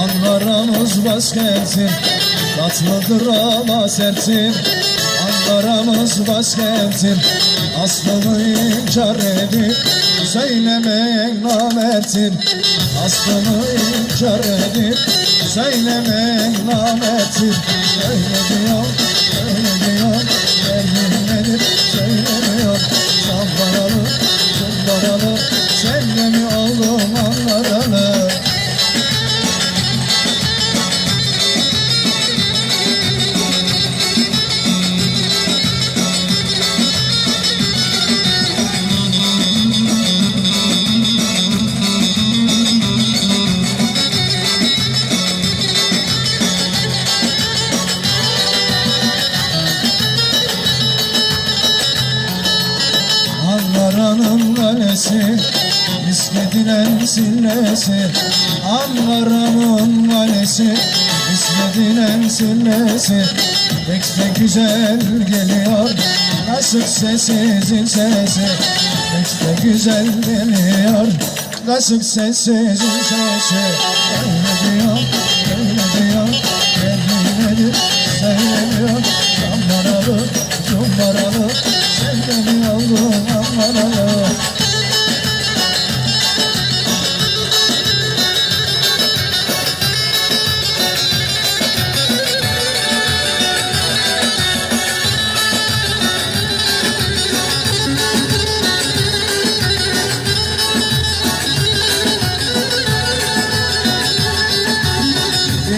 Anlarımız başkentin Tatlıdır ama sertin Anlarımız başkentin Aslını inkar edip Söylemeyen namertin Aslını inkar edip Söylemeyen namertin Öyle diyor, öyle diyor Ankara'nın kalesi İskedilen sillesi. Ankara'nın kalesi İskedilen sillesi. Pek de güzel geliyor. Kasık sesi zil sesi Pek de güzel geliyor. Kasık sesi zil sesi Öyle diyor, öyle diyor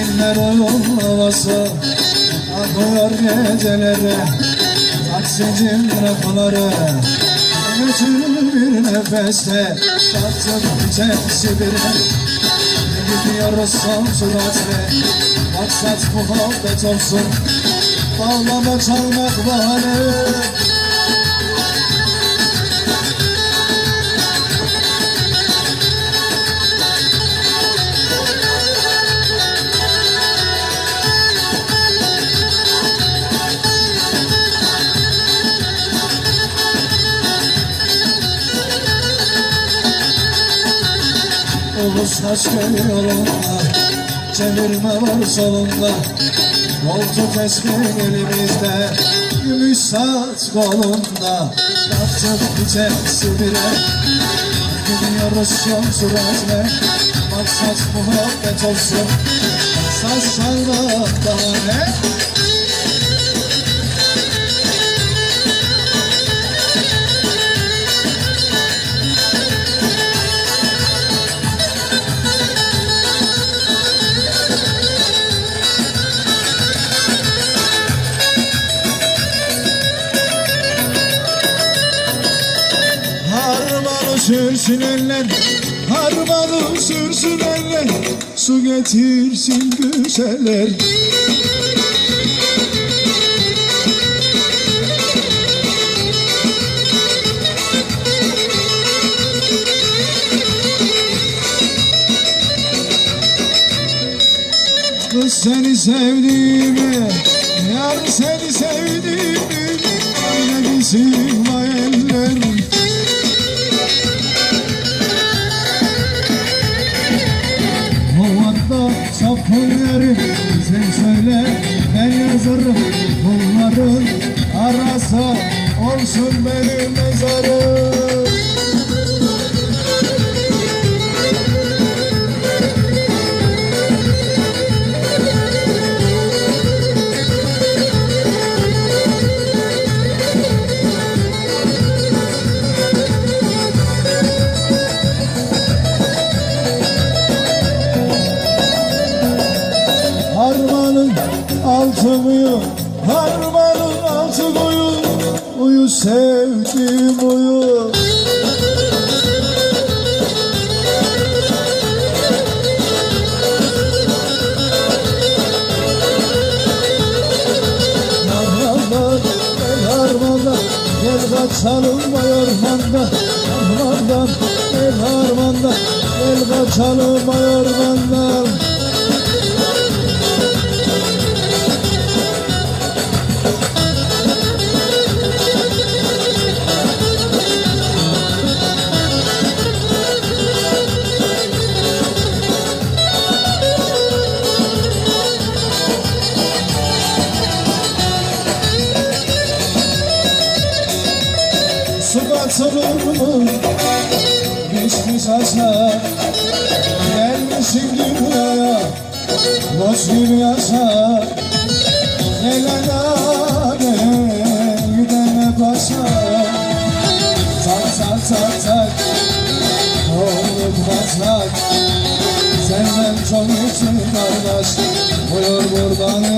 Oyun havası Akıyor gecelere Taksicim rakıları Götür bir nefeste Tartıp biter Sibir'e Gidiyoruz son süratle Maksat muhabbet olsun. Bağlama çalmak bahane Ulus aşkın yolunda Çevirme var solunda Koltuk eski elimizde. Gümüş saat kolunda Yaptık biter Sibir'e Gidiyoruz son süratle Maksat muhabbet olsun. Saz çalmak daha ne? Sürsün eller Harmanı sürsün eller. Su getirsin güzeller. Kız seni sevdiğimi Yar seni sevdiğimi Öyle bizim hayaller Havada çapulları Sen söyle ben yazarım Bunların arasa Olsun benim mezarım uyu Harmanın altı uyu Uyu. Sevdim uyu kaçalım vay ormanda. Harmandan gel harmandan Gel kaçalım vay ormandan olur mu? Geçmiş aşağı Gelmişim dünyaya Boş gibi yaşa Gelene gele Gidene başa. Tak tak tak tak Oğlum batlak Senden çok için kardeş Buyur buradan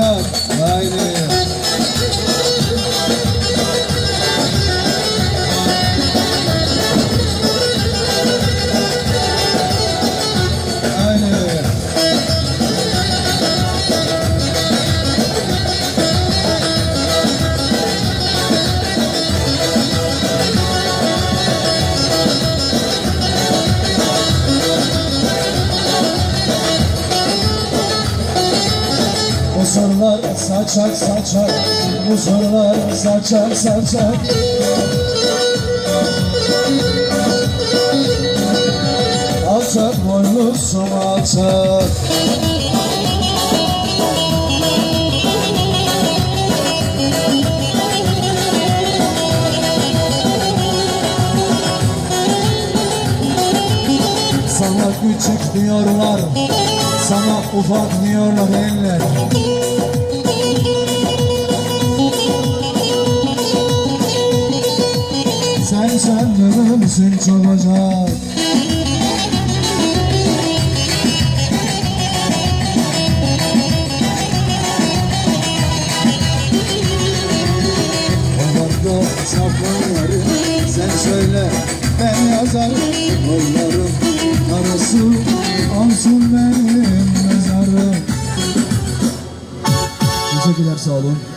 Bu sorular saçak saçak Bu sorular saçak saçak Alçak boylusun alçak Sana küçük diyorlar Sana ufak diyorlar eller. Sen sandırımsın çabucak Orada sapları sen söyle ben yazarım. Yollarım olsun Teşekkürler sağ olun.